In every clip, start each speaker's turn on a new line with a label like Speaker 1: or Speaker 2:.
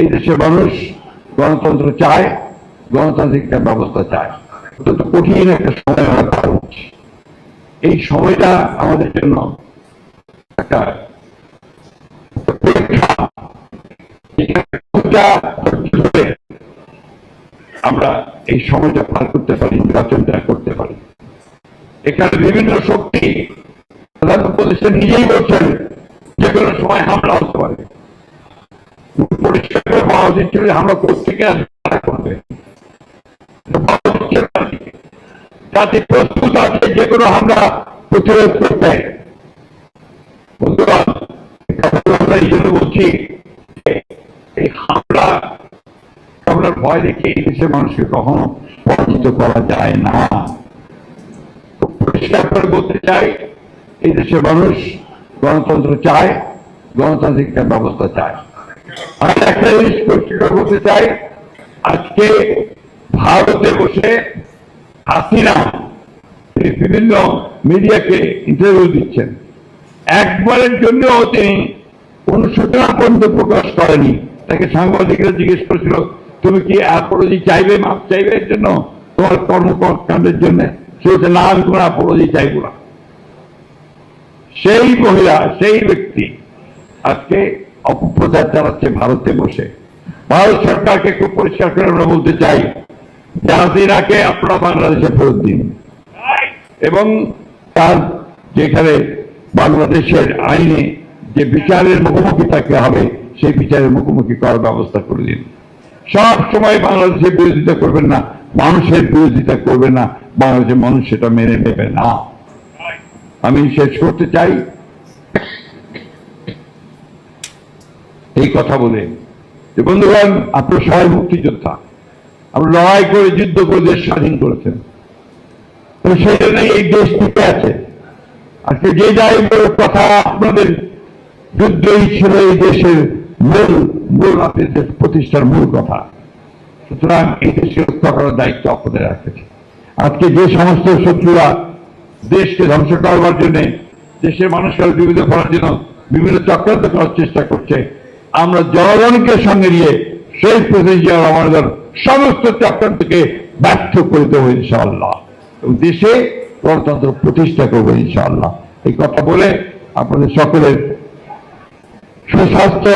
Speaker 1: এই দেশের মানুষ গণতন্ত্র চায়, গণতান্ত্রিক ব্যবস্থা চায়। অত্যন্ত কঠিন একটা সময় আমরা পার হচ্ছি। এই সময়টা আমাদের জন্য একটা আমরা এই সময়টা পার করতে পারি, নির্বাচনটা করতে পারি। এখানে বিভিন্ন শক্তি প্রধান নিজেই বলছেন, যে কোনো সময় হামলা হতে পারে। বলা উচিত ছিল ছিল তাদেরকে। যাতে প্রস্তুত আছে যে কোনো প্রতিরোধ করতে। আমরা এই জন্য বলছি এই হামলা ভয় দেখে এই দেশের মানুষকে কখনো পরাজিত করা যায় না। পরিষ্কার করে বলতে চাই, এই দেশের মানুষ গণতন্ত্র চায়, গণতান্ত্রিক ব্যবস্থা চায়। বলতে চাই। আজকে ভারতে বসে হাসিনা বিভিন্ন মিডিয়াকে ইন্টারভিউ দিচ্ছেন। একবারের জন্য তিনি কোন সূচনা পর্যন্ত প্রকাশ করেনি। তাকে সাংবাদিকরা জিজ্ঞেস করেছিল, তুমি কি অ্যাপোলজি চাইবে মাপ চাইবে এর জন্য? তোমার কর্মকাণ্ডের জন্য? সে না, আমি অ্যাপোলজি চাইব না। সেই মহিলা, সেই ব্যক্তি আজকে অপপ্রচার চালাচ্ছে ভারতে বসে। ভারত সরকারকে খুব পরিষ্কার করে আমরা বলতে চাই জাহাজিরাকে আপনারা বাংলাদেশে ফেরত দিন। এবং তার যেখানে বাংলাদেশের আইনে যে বিচারের মুখোমুখি থাকতে হবে, সেই বিচারের মুখোমুখি করার ব্যবস্থা করে দিন। সব সময় বাংলাদেশের বিরোধিতা করবেন না, মানুষের বিরোধিতা করবেন না, বাংলাদেশের মানুষ সেটা মেনে নেবে না। আমি শেষ করতে চাই এই কথা বলে। যে বন্ধুগণ, আপনার সবাই মুক্তিযোদ্ধা। আপনি লড়াই করে যুদ্ধ করে দেশ স্বাধীন করেছেন। সেই জন্য এই দেশ টিকে আছে। আজকে যে যাই বড় কথা, আপনাদের যুদ্ধই ছিল এই দেশের মূল মূল আপনাদের প্রতিষ্ঠার মূল কথা। সুতরাং এই দেশকে রক্ষা করার দায়িত্ব আপনাদের রাখেছে আজকে যে সমস্ত শত্রুরা দেশকে ধ্বংস করবার জন্য, দেশের মানুষকে বিবিধ করার জন্য বিভিন্ন চক্রান্ত করার চেষ্টা করছে আমরা জনগণকে সঙ্গে নিয়ে সেই প্রতিনিধি আমাদের সমস্ত চক্রান্তকে ব্যর্থ করে দেবো ইনশাআল্লাহ। দেশে গণতন্ত্র প্রতিষ্ঠা করব ইনশাআল্লাহ। এই কথা বলে আপনাদের সকলের সুস্বাস্থ্য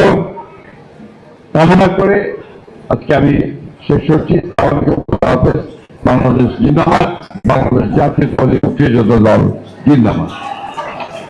Speaker 1: কামনা করে আজকে আমি শেষ হাফেজ। বাংলাদেশ জিন্দাবাদ। বাংলাদেশ জাতীয় দল, জিন্দাবাদ।